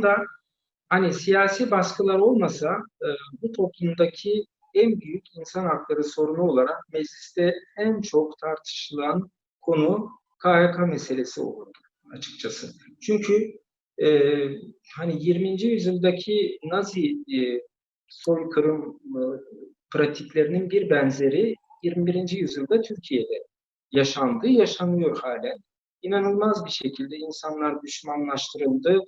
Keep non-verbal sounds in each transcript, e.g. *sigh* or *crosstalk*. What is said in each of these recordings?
anda hani siyasi baskılar olmasa e, bu toplumdaki en büyük insan hakları sorunu olarak mecliste en çok tartışılan konu KHK meselesi olurdu açıkçası. Çünkü e, hani 20. yüzyıldaki Nazi e, soykırım e, pratiklerinin bir benzeri 21. yüzyılda Türkiye'de yaşandı, yaşanıyor halen. İnanılmaz bir şekilde insanlar düşmanlaştırıldı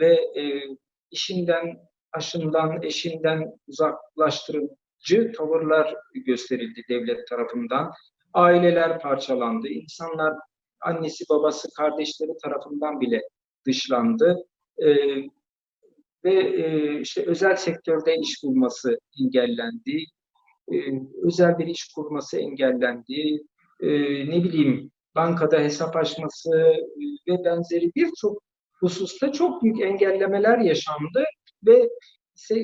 ve e, işinden, aşından, eşinden uzaklaştırıcı tavırlar gösterildi devlet tarafından. Aileler parçalandı, insanlar annesi, babası, kardeşleri tarafından bile dışlandı. E, ve e, işte özel sektörde iş bulması engellendi. E, özel bir iş kurması engellendi. E, ne bileyim bankada hesap açması e, ve benzeri birçok hususta çok büyük engellemeler yaşandı ve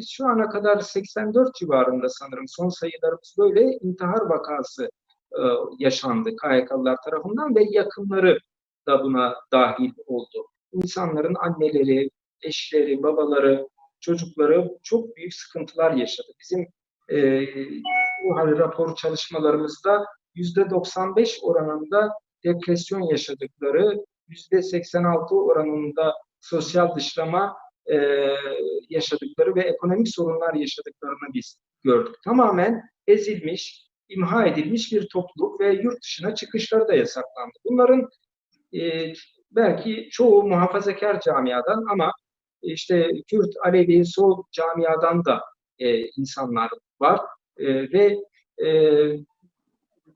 şu ana kadar 84 civarında sanırım son sayılarımız böyle intihar vakası e, yaşandı KYK'lılar tarafından ve yakınları da buna dahil oldu. İnsanların anneleri, eşleri, babaları, çocukları çok büyük sıkıntılar yaşadı. Bizim e, bu hal rapor çalışmalarımızda yüzde 95 oranında depresyon yaşadıkları, 86 oranında sosyal dışlama e, yaşadıkları ve ekonomik sorunlar yaşadıklarını biz gördük. Tamamen ezilmiş, imha edilmiş bir topluluk ve yurt dışına çıkışları da yasaklandı. Bunların e, belki çoğu muhafazakar camiadan ama işte Kürt, Alevi, Sol camiadan da e, insanlar var e, ve e,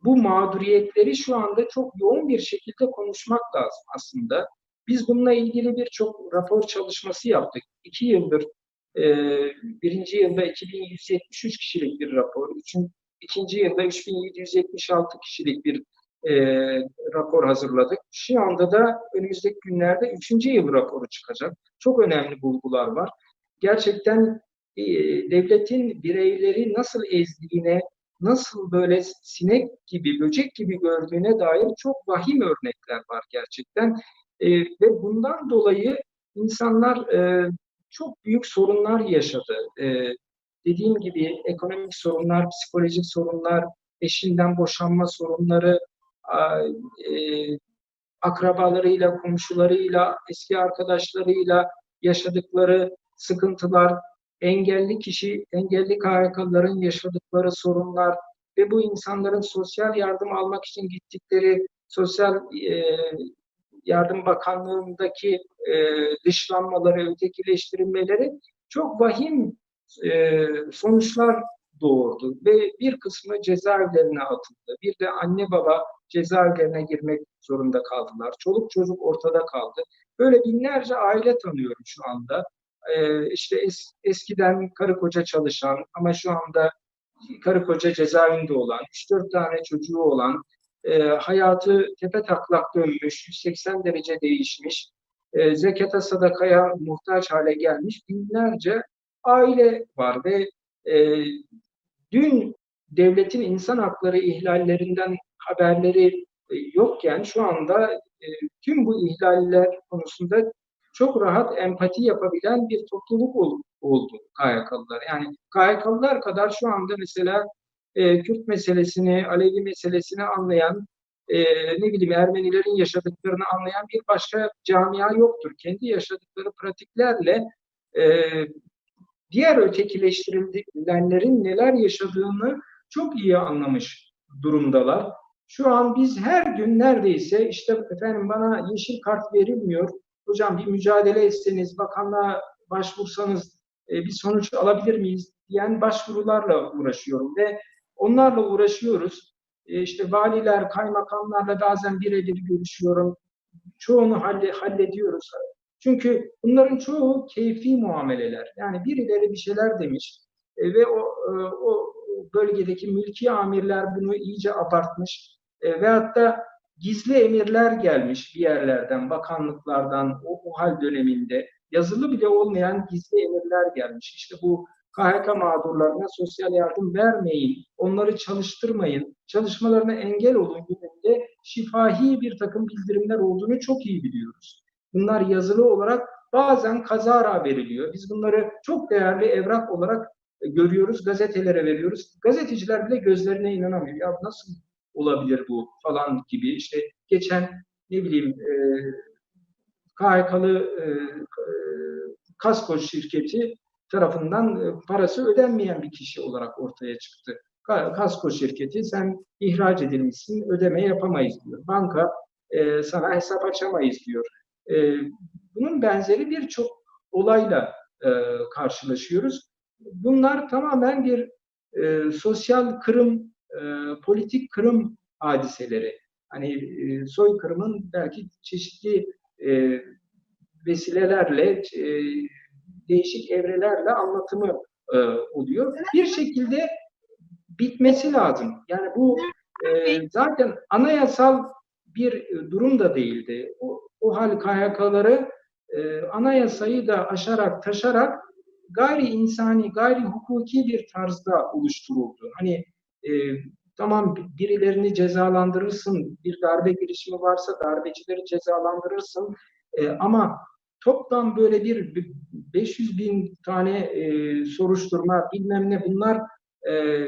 bu mağduriyetleri şu anda çok yoğun bir şekilde konuşmak lazım aslında. Biz bununla ilgili birçok rapor çalışması yaptık. İki yıldır, e, birinci yılda 2173 kişilik bir rapor, üçün, ikinci yılda 3776 kişilik bir e, rapor hazırladık. Şu anda da önümüzdeki günlerde üçüncü yıl raporu çıkacak. Çok önemli bulgular var. Gerçekten e, devletin bireyleri nasıl ezdiğine, nasıl böyle sinek gibi, böcek gibi gördüğüne dair çok vahim örnekler var gerçekten. E, ve bundan dolayı insanlar e, çok büyük sorunlar yaşadı. E, dediğim gibi ekonomik sorunlar, psikolojik sorunlar, eşinden boşanma sorunları, e, akrabalarıyla, komşularıyla, eski arkadaşlarıyla yaşadıkları sıkıntılar, engelli kişi, engelli KHK'ların yaşadıkları sorunlar ve bu insanların sosyal yardım almak için gittikleri sosyal e, yardım bakanlığındaki e, dışlanmaları, ötekileştirilmeleri çok vahim e, sonuçlar doğurdu ve bir kısmı cezaevlerine atıldı. Bir de anne baba cezaevlerine girmek zorunda kaldılar. Çoluk çocuk ortada kaldı. Böyle binlerce aile tanıyorum şu anda. Ee, işte es, eskiden karı koca çalışan ama şu anda karı koca cezaevinde olan, 3-4 tane çocuğu olan, e, hayatı tepe taklak dönmüş, 180 derece değişmiş, e, zekata sadakaya muhtaç hale gelmiş binlerce aile var ve e, dün devletin insan hakları ihlallerinden haberleri e, yokken şu anda e, tüm bu ihlaller konusunda çok rahat empati yapabilen bir topluluk oldu KYK'lılar. Yani KYK'lılar kadar şu anda mesela e, Kürt meselesini, Alevi meselesini anlayan, e, ne bileyim Ermenilerin yaşadıklarını anlayan bir başka camia yoktur. Kendi yaşadıkları pratiklerle e, diğer ötekileştirilenlerin neler yaşadığını çok iyi anlamış durumdalar. Şu an biz her gün neredeyse işte efendim bana yeşil kart verilmiyor. Hocam bir mücadele etseniz, bakanlığa başvursanız e, bir sonuç alabilir miyiz diyen başvurularla uğraşıyorum ve onlarla uğraşıyoruz. E, işte valiler, kaymakamlarla bazen birebir görüşüyorum. Çoğunu halle, hallediyoruz. Çünkü bunların çoğu keyfi muameleler. Yani birileri bir şeyler demiş e, ve o, e, o bölgedeki mülki amirler bunu iyice abartmış e, veyahut da gizli emirler gelmiş bir yerlerden, bakanlıklardan o, o hal döneminde yazılı bile olmayan gizli emirler gelmiş. İşte bu KHK mağdurlarına sosyal yardım vermeyin, onları çalıştırmayın, çalışmalarına engel olun yönünde şifahi bir takım bildirimler olduğunu çok iyi biliyoruz. Bunlar yazılı olarak bazen kazara veriliyor. Biz bunları çok değerli evrak olarak e, görüyoruz, gazetelere veriyoruz. Gazeteciler bile gözlerine inanamıyor. Ya nasıl olabilir bu falan gibi. İşte geçen ne bileyim e, KHK'lı e, e, kasko şirketi tarafından e, parası ödenmeyen bir kişi olarak ortaya çıktı. Kasko şirketi sen ihraç edilmişsin, ödeme yapamayız diyor. Banka e, sana hesap açamayız diyor. E, bunun benzeri birçok olayla e, karşılaşıyoruz. Bunlar tamamen bir e, sosyal kırım, e, politik kırım hadiseleri. Hani e, soykırımın belki çeşitli e, vesilelerle, e, değişik evrelerle anlatımı e, oluyor. Bir şekilde bitmesi lazım. Yani bu e, zaten anayasal bir durum da değildi. O, o hal KHK'ları e, anayasayı da aşarak, taşarak gayri insani, gayri hukuki bir tarzda oluşturuldu. Hani e, tamam birilerini cezalandırırsın, bir darbe girişimi varsa darbecileri cezalandırırsın e, ama toplam böyle bir 500 bin tane e, soruşturma bilmem ne bunlar e,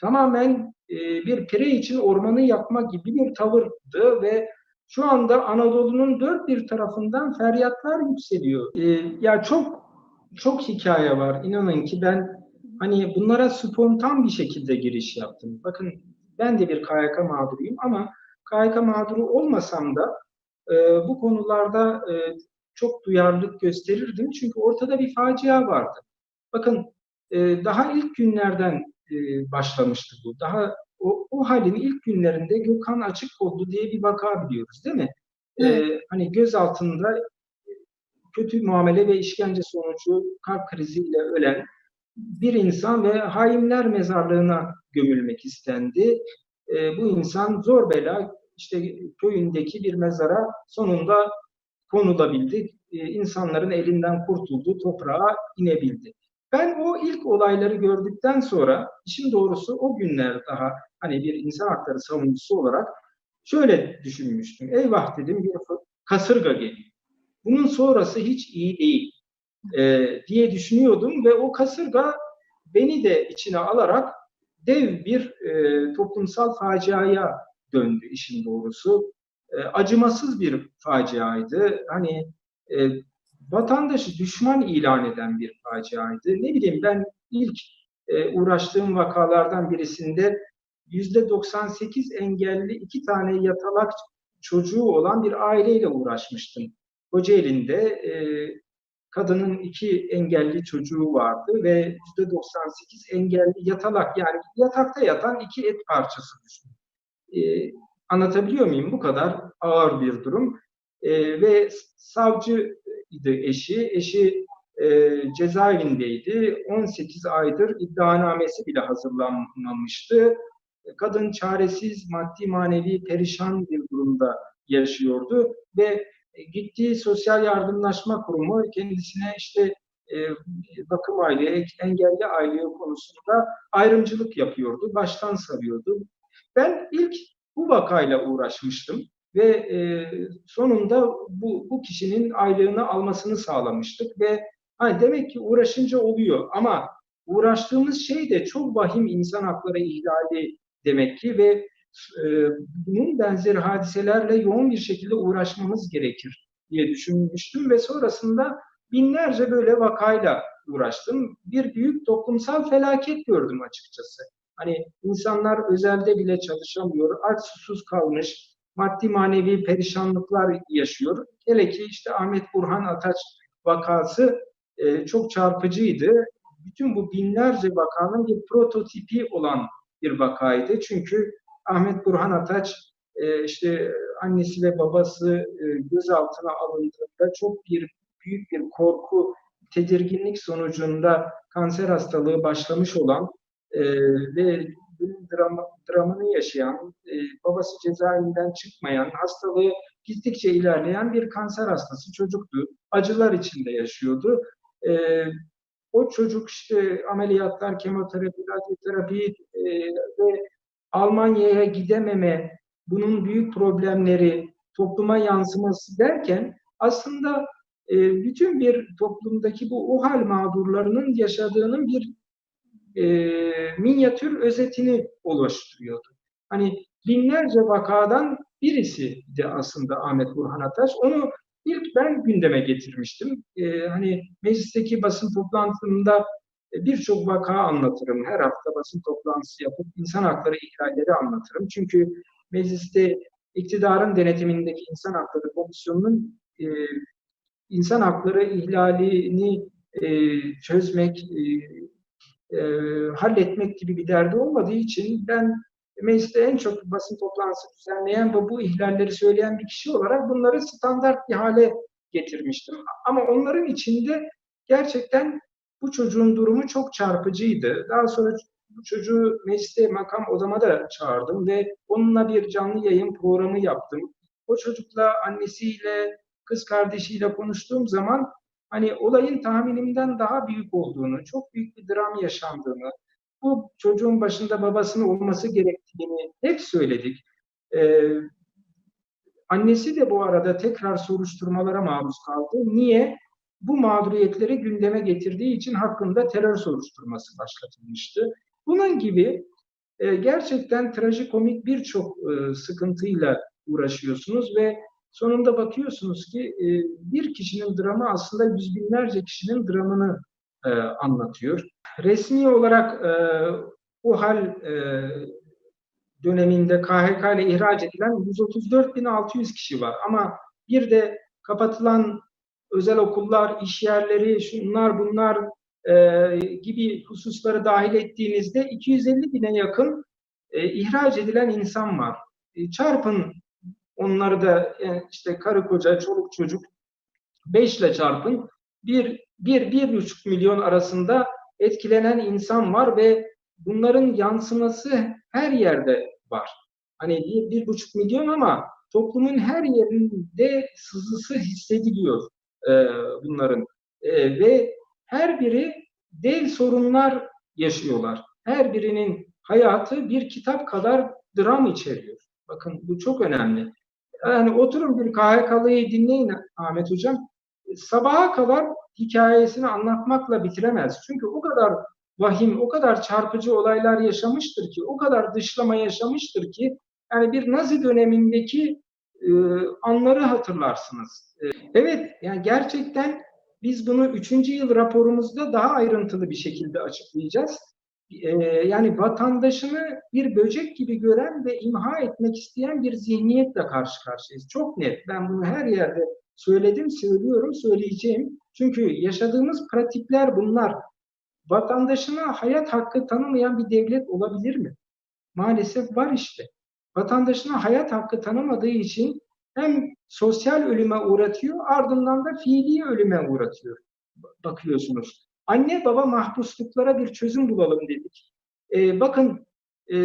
tamamen e, bir pire için ormanı yakma gibi bir tavırdı ve şu anda Anadolu'nun dört bir tarafından feryatlar yükseliyor. E, ya çok çok hikaye var. İnanın ki ben hani bunlara spontan bir şekilde giriş yaptım. Bakın ben de bir KYK mağduruyum ama KYK mağduru olmasam da e, bu konularda e, çok duyarlılık gösterirdim. Çünkü ortada bir facia vardı. Bakın e, daha ilk günlerden e, başlamıştı bu. Daha o, o halin ilk günlerinde Gökhan açık oldu diye bir vaka biliyoruz değil mi? E, hani göz altında kötü muamele ve işkence sonucu kalp kriziyle ölen bir insan ve hainler mezarlığına gömülmek istendi. E, bu insan zor bela işte köyündeki bir mezara sonunda konulabildi. E, insanların elinden kurtuldu, toprağa inebildi. Ben o ilk olayları gördükten sonra işin doğrusu o günler daha hani bir insan hakları savunucusu olarak şöyle düşünmüştüm. Eyvah dedim bir kasırga geliyor. Bunun sonrası hiç iyi değil e, diye düşünüyordum ve o kasırga beni de içine alarak dev bir e, toplumsal faciaya döndü işin doğrusu. E, acımasız bir faciaydı. Hani e, vatandaşı düşman ilan eden bir faciaydı. Ne bileyim ben ilk e, uğraştığım vakalardan birisinde yüzde 98 engelli iki tane yatalak çocuğu olan bir aileyle uğraşmıştım. Kocaeli'nde e, kadının iki engelli çocuğu vardı ve yüzde 98 engelli yatalak yani yatakta yatan iki et parçası düşün. E, anlatabiliyor muyum? Bu kadar ağır bir durum. E, ve savcı idi eşi. Eşi e, cezaevindeydi. 18 aydır iddianamesi bile hazırlanmamıştı. Kadın çaresiz, maddi manevi perişan bir durumda yaşıyordu ve gittiği sosyal yardımlaşma kurumu kendisine işte e, bakım aylığı, engelli aylığı konusunda ayrımcılık yapıyordu, baştan sarıyordu. Ben ilk bu vakayla uğraşmıştım ve e, sonunda bu, bu kişinin aylığını almasını sağlamıştık ve hani demek ki uğraşınca oluyor ama uğraştığımız şey de çok vahim insan hakları ihlali demek ki ve e, bunun benzeri hadiselerle yoğun bir şekilde uğraşmamız gerekir diye düşünmüştüm ve sonrasında binlerce böyle vakayla uğraştım. Bir büyük toplumsal felaket gördüm açıkçası. Hani insanlar özelde bile çalışamıyor, aç susuz kalmış, maddi manevi perişanlıklar yaşıyor. Hele ki işte Ahmet Burhan Ataç vakası e, çok çarpıcıydı. Bütün bu binlerce vakanın bir prototipi olan bir vakaydı. Çünkü Ahmet Burhan Ataç e, işte annesi ve babası e, gözaltına alındığında çok bir büyük bir korku, tedirginlik sonucunda kanser hastalığı başlamış olan e, ve bunun drama, dramını yaşayan, babası cezaevinden çıkmayan, hastalığı gittikçe ilerleyen bir kanser hastası çocuktu. Acılar içinde yaşıyordu. O çocuk işte ameliyatlar, kemoterapi, radyoterapi ve Almanya'ya gidememe, bunun büyük problemleri, topluma yansıması derken aslında e, bütün bir toplumdaki bu OHAL mağdurlarının yaşadığının bir e, minyatür özetini oluşturuyordu. Hani binlerce vakadan birisi de aslında Ahmet Burhan Ataş. Onu ilk ben gündeme getirmiştim. E, hani meclisteki basın toplantımda birçok vaka anlatırım. Her hafta basın toplantısı yapıp insan hakları ihlalleri anlatırım. Çünkü mecliste iktidarın denetimindeki insan hakları komisyonunun e, insan hakları ihlalini e, çözmek, e, e, halletmek gibi bir derdi olmadığı için ben mecliste en çok basın toplantısı düzenleyen ve bu ihlalleri söyleyen bir kişi olarak bunları standart bir hale getirmiştim. Ama onların içinde gerçekten bu çocuğun durumu çok çarpıcıydı. Daha sonra bu çocuğu mecliste makam odama da çağırdım ve onunla bir canlı yayın programı yaptım. O çocukla annesiyle, kız kardeşiyle konuştuğum zaman hani olayın tahminimden daha büyük olduğunu, çok büyük bir dram yaşandığını, bu çocuğun başında babasının olması gerektiğini hep söyledik. Ee, annesi de bu arada tekrar soruşturmalara maruz kaldı. Niye? Bu mağduriyetleri gündeme getirdiği için hakkında terör soruşturması başlatılmıştı. Bunun gibi e, gerçekten trajikomik birçok e, sıkıntıyla uğraşıyorsunuz ve sonunda bakıyorsunuz ki e, bir kişinin dramı aslında yüz binlerce kişinin dramını e, anlatıyor. Resmi olarak e, bu hal e, döneminde KHK ile ihraç edilen 134.600 kişi var. Ama bir de kapatılan özel okullar, iş yerleri, şunlar bunlar e, gibi hususları dahil ettiğinizde 250 bine yakın e, ihraç edilen insan var. E, çarpın onları da yani işte karı koca, çoluk çocuk 5 ile çarpın. Bir, bir, bir buçuk milyon arasında etkilenen insan var ve bunların yansıması her yerde var. Hani bir, bir buçuk milyon ama toplumun her yerinde sızısı hissediliyor e, bunların. E, ve her biri dev sorunlar yaşıyorlar. Her birinin hayatı bir kitap kadar dram içeriyor. Bakın bu çok önemli. Yani oturun bir KHK'lıyı dinleyin Ahmet Hocam. Sabaha kadar hikayesini anlatmakla bitiremez. Çünkü o kadar vahim, o kadar çarpıcı olaylar yaşamıştır ki, o kadar dışlama yaşamıştır ki, yani bir Nazi dönemindeki anları hatırlarsınız. E, evet, yani gerçekten biz bunu üçüncü yıl raporumuzda daha ayrıntılı bir şekilde açıklayacağız. E, yani vatandaşını bir böcek gibi gören ve imha etmek isteyen bir zihniyetle karşı karşıyayız. Çok net. Ben bunu her yerde söyledim, söylüyorum, söyleyeceğim. Çünkü yaşadığımız pratikler bunlar. Vatandaşına hayat hakkı tanımayan bir devlet olabilir mi? Maalesef var işte. Vatandaşına hayat hakkı tanımadığı için hem sosyal ölüme uğratıyor, ardından da fiili ölüme uğratıyor. Bakıyorsunuz. Anne baba mahpusluklara bir çözüm bulalım dedik. Ee, bakın e,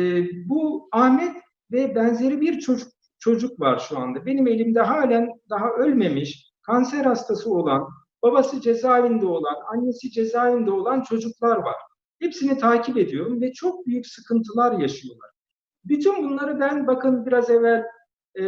bu Ahmet ve benzeri bir çocuk çocuk var şu anda. Benim elimde halen daha ölmemiş, kanser hastası olan, babası cezaevinde olan, annesi cezaevinde olan çocuklar var. Hepsini takip ediyorum ve çok büyük sıkıntılar yaşıyorlar. Bütün bunları ben bakın biraz evvel e,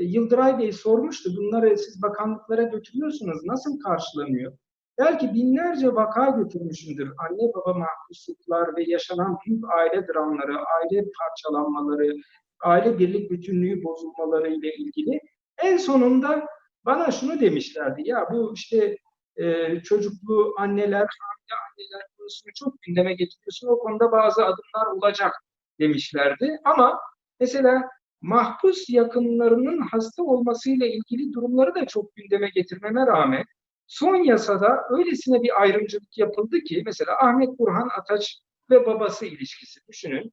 Yıldıray Bey sormuştu. Bunları siz bakanlıklara götürüyorsunuz. Nasıl karşılanıyor? Belki binlerce vaka götürmüşümdür. Anne baba mahpusluklar ve yaşanan büyük aile dramları, aile parçalanmaları, aile birlik bütünlüğü bozulmaları ile ilgili. En sonunda bana şunu demişlerdi. Ya bu işte e, çocuklu anneler, hamile anneler konusunu çok gündeme getiriyorsun. O konuda bazı adımlar olacak demişlerdi. Ama mesela mahpus yakınlarının hasta olmasıyla ilgili durumları da çok gündeme getirmeme rağmen son yasada öylesine bir ayrımcılık yapıldı ki mesela Ahmet Burhan Ataç ve babası ilişkisi düşünün.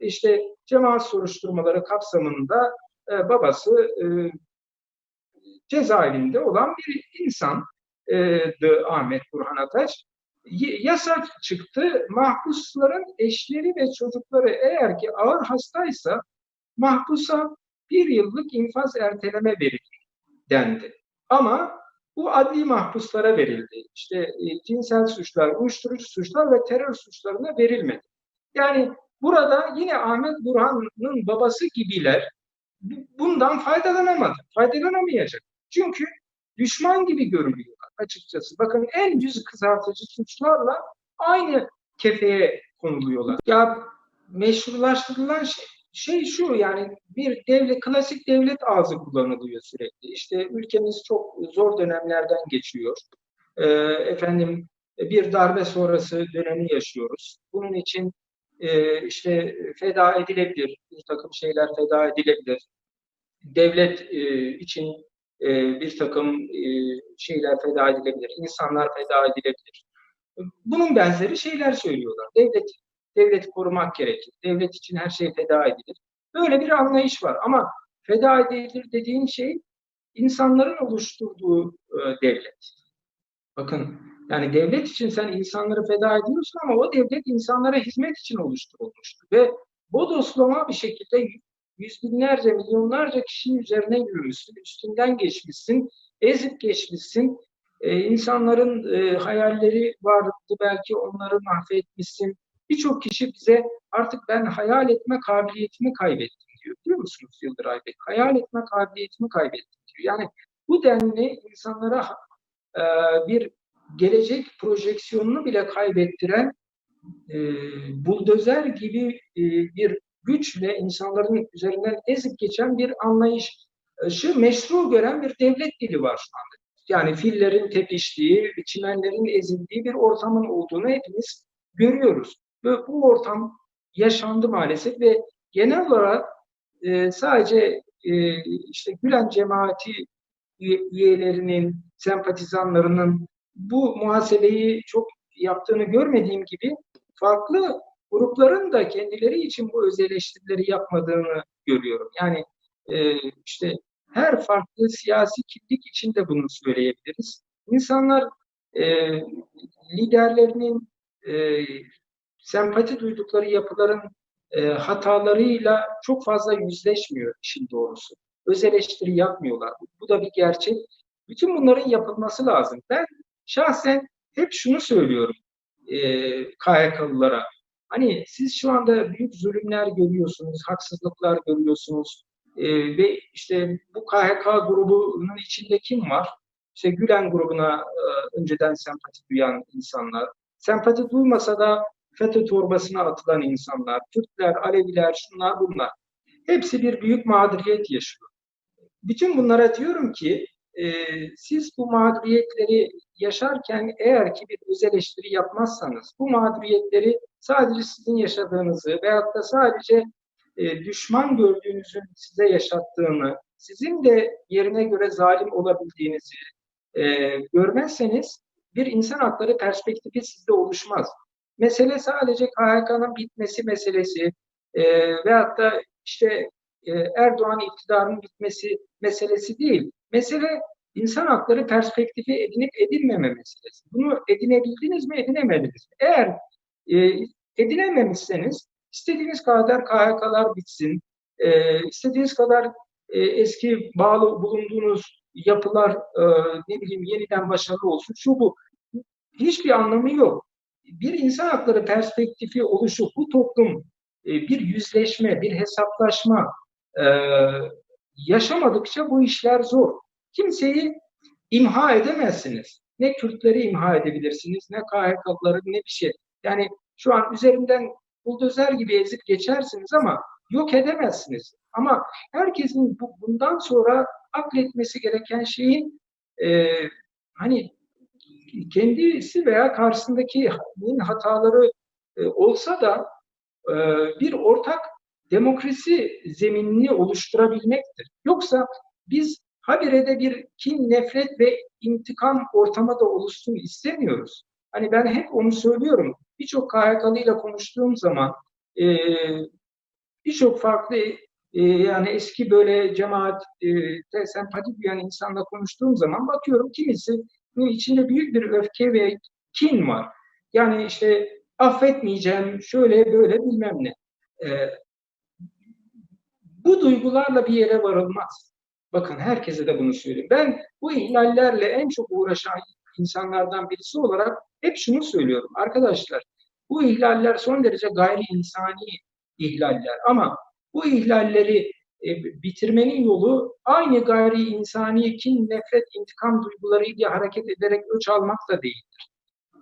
İşte cemaat soruşturmaları kapsamında e, babası e, cezaevinde olan bir insan e, Ahmet Burhan Ataç. Yasa çıktı. Mahpusların eşleri ve çocukları eğer ki ağır hastaysa mahpusa bir yıllık infaz erteleme verilir dendi. Ama bu adli mahpuslara verildi. İşte e, cinsel suçlar, uyuşturucu suçlar ve terör suçlarına verilmedi. Yani burada yine Ahmet Burhan'ın babası gibiler bundan faydalanamadı, faydalanamayacak. Çünkü düşman gibi görülüyorlar açıkçası. Bakın en yüz kızartıcı suçlarla aynı kefeye konuluyorlar. Ya meşrulaştırılan şey, şey şu yani bir devlet klasik devlet ağzı kullanılıyor sürekli. İşte ülkemiz çok zor dönemlerden geçiyor. Ee, efendim bir darbe sonrası dönemi yaşıyoruz. Bunun için e, işte feda edilebilir, bir takım şeyler feda edilebilir. Devlet e, için e, bir takım e, şeyler feda edilebilir, insanlar feda edilebilir. Bunun benzeri şeyler söylüyorlar. Devlet devleti korumak gerekir. Devlet için her şey feda edilir. Böyle bir anlayış var ama feda edilir dediğin şey insanların oluşturduğu e, devlet. Bakın yani devlet için sen insanları feda ediyorsun ama o devlet insanlara hizmet için oluşturulmuştur. Ve bodoslama bir şekilde yüz binlerce, milyonlarca kişinin üzerine yürümüşsün, üstünden geçmişsin, ezip geçmişsin. Ee, insanların e, hayalleri vardı, belki onları mahvetmişsin. Birçok kişi bize artık ben hayal etme kabiliyetimi kaybettim diyor. Biliyor musunuz Yıldıray Bey? Hayal etme kabiliyetimi kaybettim diyor. Yani bu denli insanlara e, bir gelecek projeksiyonunu bile kaybettiren e, buldozer gibi e, bir güçle insanların üzerinden ezip geçen bir anlayışı meşru gören bir devlet dili var şu anda. Yani fillerin tepiştiği, çimenlerin ezildiği bir ortamın olduğunu hepimiz görüyoruz. Ve bu ortam yaşandı maalesef ve genel olarak e, sadece e, işte Gülen cemaati üyelerinin, sempatizanlarının bu muhasebeyi çok yaptığını görmediğim gibi farklı grupların da kendileri için bu öz eleştirileri yapmadığını görüyorum. Yani e, işte her farklı siyasi kimlik için de bunu söyleyebiliriz. İnsanlar e, liderlerinin e, sempati duydukları yapıların e, hatalarıyla çok fazla yüzleşmiyor işin doğrusu. Öz eleştiri yapmıyorlar. Bu da bir gerçek. Bütün bunların yapılması lazım. Ben şahsen hep şunu söylüyorum e, KHK'lılara. Hani siz şu anda büyük zulümler görüyorsunuz, haksızlıklar görüyorsunuz. E, ve işte bu KHK grubunun içinde kim var? İşte Gülen grubuna e, önceden sempati duyan insanlar. Sempati duymasa da FETÖ torbasına atılan insanlar, Türkler, Aleviler, şunlar bunlar. Hepsi bir büyük mağduriyet yaşıyor. Bütün bunlara diyorum ki e, siz bu mağduriyetleri yaşarken eğer ki bir öz eleştiri yapmazsanız bu mağduriyetleri sadece sizin yaşadığınızı veyahut da sadece e, düşman gördüğünüzün size yaşattığını, sizin de yerine göre zalim olabildiğinizi e, görmezseniz bir insan hakları perspektifi sizde oluşmaz. Mesele sadece KHK'nın bitmesi meselesi e, veyahut da işte e, Erdoğan iktidarının bitmesi meselesi değil. Mesele insan hakları perspektifi edinip edinmeme meselesi. Bunu edinebildiniz mi, edinemediniz mi? Eğer e, edinememişseniz istediğiniz kadar KHK'lar bitsin, e, istediğiniz kadar e, eski bağlı bulunduğunuz yapılar e, ne bileyim yeniden başarılı olsun. Şu bu. Hiçbir anlamı yok. Bir insan hakları perspektifi oluşu bu toplum e, bir yüzleşme, bir hesaplaşma e, yaşamadıkça bu işler zor. Kimseyi imha edemezsiniz. Ne Kürtleri imha edebilirsiniz, ne KHK'ları, ne bir şey. Yani şu an üzerinden buldozer gibi ezip geçersiniz ama yok edemezsiniz. Ama herkesin bu, bundan sonra akletmesi gereken şeyin e, hani kendisi veya karşısındaki hataları e, olsa da e, bir ortak demokrasi zeminini oluşturabilmektir. Yoksa biz habire bir kin, nefret ve intikam ortamı da oluşsun istemiyoruz. Hani ben hep onu söylüyorum. Birçok KHK'lı ile konuştuğum zaman e, birçok farklı e, yani eski böyle cemaat e, sempati duyan insanla konuştuğum zaman bakıyorum kimisi içinde büyük bir öfke ve kin var. Yani işte affetmeyeceğim, şöyle böyle bilmem ne. E, bu duygularla bir yere varılmaz. Bakın herkese de bunu söyleyeyim. Ben bu ihlallerle en çok uğraşan insanlardan birisi olarak hep şunu söylüyorum. Arkadaşlar bu ihlaller son derece gayri insani ihlaller ama bu ihlalleri e, bitirmenin yolu aynı gayri insani kin, nefret, intikam duygularıyla hareket ederek öç almak da değildir.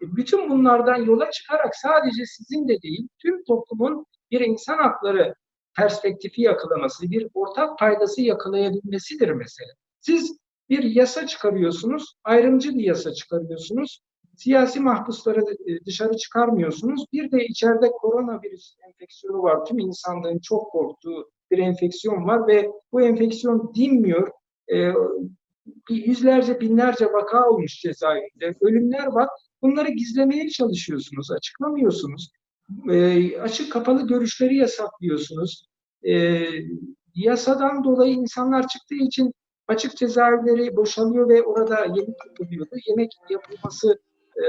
E, bütün bunlardan yola çıkarak sadece sizin de değil, tüm toplumun bir insan hakları perspektifi yakalaması, bir ortak paydası yakalayabilmesidir mesele. Siz bir yasa çıkarıyorsunuz, ayrımcı bir yasa çıkarıyorsunuz, siyasi mahpusları e, dışarı çıkarmıyorsunuz. Bir de içeride koronavirüs enfeksiyonu var. Tüm insanlığın çok korktuğu bir enfeksiyon var ve bu enfeksiyon dinmiyor. Ee, yüzlerce, binlerce vaka olmuş Cezayir'de. Ölümler var. Bunları gizlemeye çalışıyorsunuz, açıklamıyorsunuz. Ee, açık kapalı görüşleri yasaklıyorsunuz. Ee, yasadan dolayı insanlar çıktığı için açık cezaevleri boşalıyor ve orada yemek yapılıyordu. Yemek yapılması e,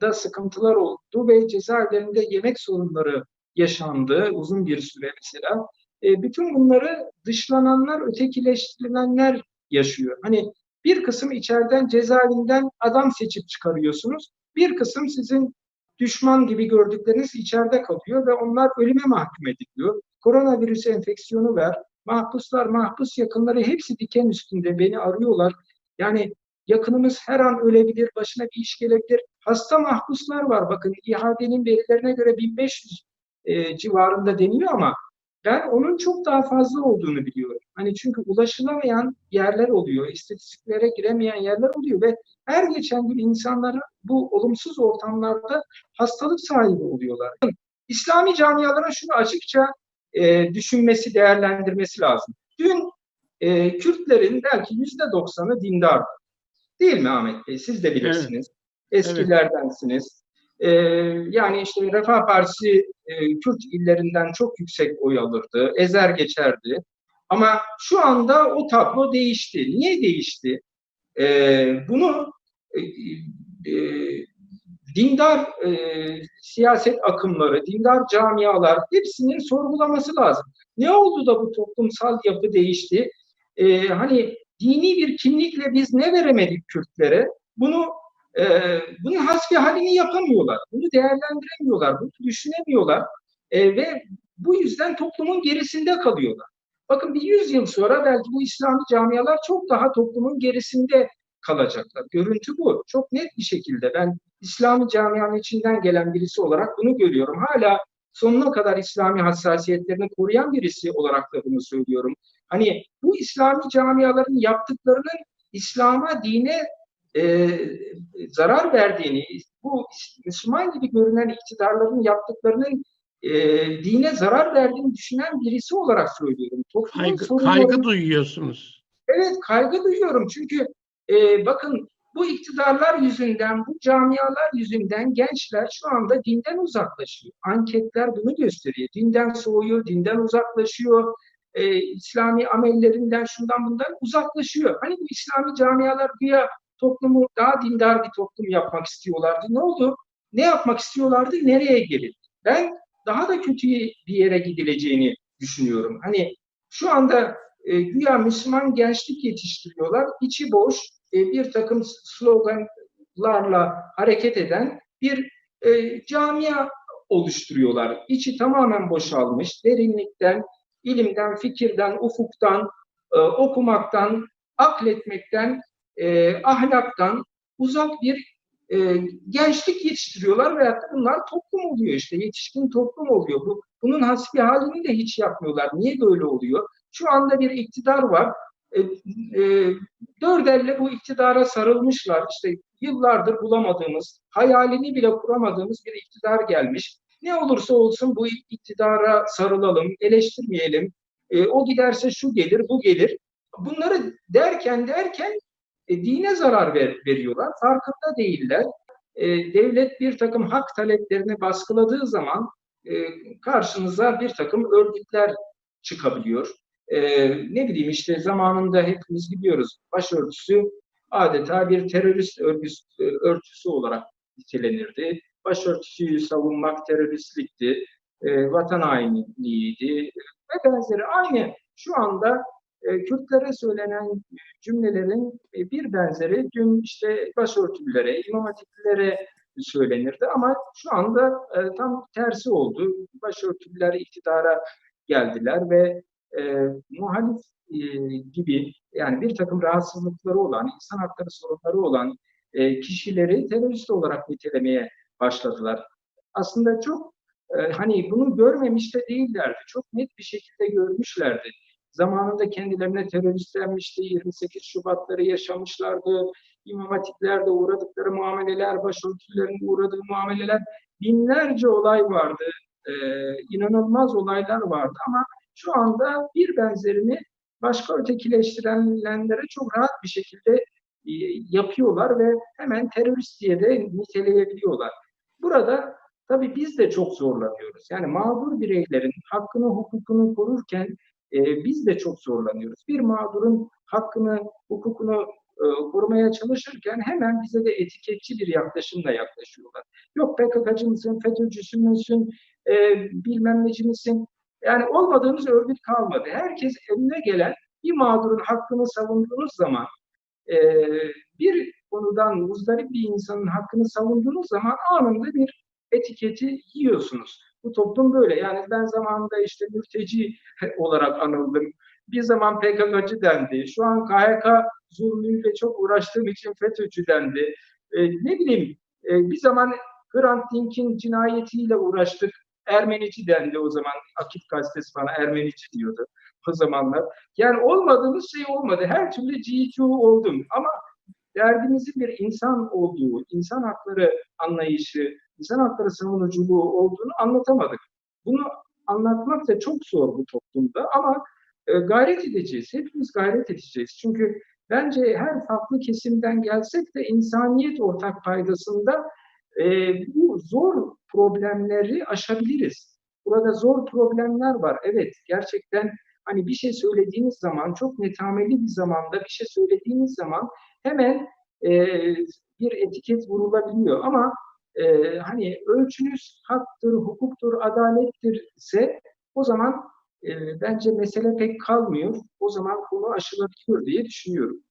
da sıkıntılar oldu ve cezaevlerinde yemek sorunları yaşandı uzun bir süre mesela. E, bütün bunları dışlananlar, ötekileştirilenler yaşıyor. Hani bir kısım içeriden cezaevinden adam seçip çıkarıyorsunuz. Bir kısım sizin düşman gibi gördükleriniz içeride kalıyor ve onlar ölüme mahkum ediliyor. Koronavirüs enfeksiyonu ver. Mahpuslar, mahpus yakınları hepsi diken üstünde beni arıyorlar. Yani yakınımız her an ölebilir, başına bir iş gelebilir. Hasta mahpuslar var. Bakın ihadenin verilerine göre 1500 e, civarında deniyor ama ben onun çok daha fazla olduğunu biliyorum. Hani çünkü ulaşılamayan yerler oluyor, istatistiklere giremeyen yerler oluyor ve her geçen gün insanların bu olumsuz ortamlarda hastalık sahibi oluyorlar. İslami camiaların şunu açıkça e, düşünmesi, değerlendirmesi lazım. Dün e, Kürtlerin belki yüzde doksanı dindar. Değil mi Ahmet Bey? Siz de bilirsiniz. Evet. Eskilerdensiniz. E, yani işte Refah Partisi e, Kürt illerinden çok yüksek oy alırdı, ezer geçerdi. Ama şu anda o tablo değişti. Niye değişti? E, bunu e, e, dindar e, siyaset akımları, dindar camialar hepsinin sorgulaması lazım. Ne oldu da bu toplumsal yapı değişti? E, hani dini bir kimlikle biz ne veremedik Kürtlere? Bunu e, bunun hasbi halini yapamıyorlar. Bunu değerlendiremiyorlar. Bunu düşünemiyorlar. E, ve bu yüzden toplumun gerisinde kalıyorlar. Bakın bir yüz yıl sonra belki bu İslami camialar çok daha toplumun gerisinde kalacaklar. Görüntü bu. Çok net bir şekilde ben İslami camianın içinden gelen birisi olarak bunu görüyorum. Hala sonuna kadar İslami hassasiyetlerini koruyan birisi olarak da bunu söylüyorum. Hani bu İslami camiaların yaptıklarının İslam'a, dine e, zarar verdiğini, bu Müslüman gibi görünen iktidarların yaptıklarının e, dine zarar verdiğini düşünen birisi olarak söylüyorum. Toplumun kaygı, sorunları... kaygı duyuyorsunuz. Evet, kaygı duyuyorum. Çünkü e, bakın bu iktidarlar yüzünden, bu camialar yüzünden gençler şu anda dinden uzaklaşıyor. Anketler bunu gösteriyor. Dinden soğuyor, dinden uzaklaşıyor. E, İslami amellerinden, şundan bundan uzaklaşıyor. Hani bu İslami camialar güya toplumu daha dindar bir toplum yapmak istiyorlardı. Ne oldu? Ne yapmak istiyorlardı? Nereye gelin? Ben daha da kötü bir yere gidileceğini düşünüyorum. Hani şu anda e, güya Müslüman gençlik yetiştiriyorlar. İçi boş, e, bir takım sloganlarla hareket eden bir e, camia oluşturuyorlar. İçi tamamen boşalmış, derinlikten, ilimden, fikirden, ufuktan, e, okumaktan, akletmekten, e, ahlaktan uzak bir e, gençlik yetiştiriyorlar veyahut da bunlar toplum oluyor işte, yetişkin toplum oluyor. Bu, bunun hasbi halini de hiç yapmıyorlar. Niye böyle oluyor? Şu anda bir iktidar var. E, e, dört elle bu iktidara sarılmışlar. İşte yıllardır bulamadığımız, hayalini bile kuramadığımız bir iktidar gelmiş. Ne olursa olsun bu iktidara sarılalım, eleştirmeyelim. E, o giderse şu gelir, bu gelir. Bunları derken derken e, dine zarar ver, veriyorlar. Farkında değiller. E, devlet bir takım hak taleplerini baskıladığı zaman e, karşınıza bir takım örgütler çıkabiliyor. E, ne bileyim işte zamanında hepimiz biliyoruz başörtüsü adeta bir terörist örgüsü, e, örtüsü olarak nitelenirdi. Başörtüsüyü savunmak teröristlikti, e, vatan hainliğiydi ve benzeri. Aynı şu anda Kürtlere söylenen cümlelerin e, bir benzeri dün işte başörtülülere, imam hatiplilere söylenirdi ama şu anda e, tam tersi oldu. Başörtülüler iktidara geldiler ve e, muhalif e, gibi yani bir takım rahatsızlıkları olan, insan hakları sorunları olan e, kişileri terörist olarak nitelemeye başladılar. Aslında çok e, hani bunu görmemiş de değillerdi. Çok net bir şekilde görmüşlerdi. Zamanında kendilerine terörist denmişti, 28 Şubatları yaşamışlardı, İmam Hatipler'de uğradıkları muameleler, başörtülerin uğradığı muameleler, binlerce olay vardı, e, inanılmaz olaylar vardı ama şu anda bir benzerini başka ötekileştirilenlere çok rahat bir şekilde e, yapıyorlar ve hemen terörist diye de niteleyebiliyorlar. Burada tabii biz de çok zorlanıyoruz. Yani mağdur bireylerin hakkını, hukukunu korurken e, biz de çok zorlanıyoruz. Bir mağdurun hakkını, hukukunu e, korumaya çalışırken hemen bize de etiketçi bir yaklaşımla yaklaşıyorlar. Yok PKK'cı mısın, FETÖ'cüsü müsün, e, bilmem neci misin? Yani olmadığımız örgüt kalmadı. Herkes eline gelen bir mağdurun hakkını savunduğunuz zaman e, bir konudan muzdarip bir insanın hakkını savunduğunuz zaman anında bir etiketi yiyorsunuz. Bu toplum böyle. Yani ben zamanında işte mülteci *laughs* olarak anıldım. Bir zaman PKK'cı dendi. Şu an KHK zulmüyle çok uğraştığım için FETÖ'cü dendi. E, ne bileyim e, bir zaman Hrant Dink'in cinayetiyle uğraştık. Ermenici dendi o zaman. Akit gazetesi bana Ermenici diyordu o zamanlar. Yani olmadığımız şey olmadı. Her türlü GQ oldum. Ama derdimizin bir insan olduğu, insan hakları anlayışı, insan hakları savunuculuğu olduğunu anlatamadık. Bunu anlatmak da çok zor bu toplumda ama e, gayret edeceğiz. Hepimiz gayret edeceğiz. Çünkü bence her farklı kesimden gelsek de insaniyet ortak paydasında e, bu zor problemleri aşabiliriz. Burada zor problemler var. Evet, gerçekten hani bir şey söylediğiniz zaman, çok netameli bir zamanda bir şey söylediğiniz zaman hemen e, bir etiket vurulabiliyor. Ama e, hani ölçünüz haktır, hukuktur, adalettir ise o zaman e, bence mesele pek kalmıyor. O zaman konu aşılabiliyor diye düşünüyorum.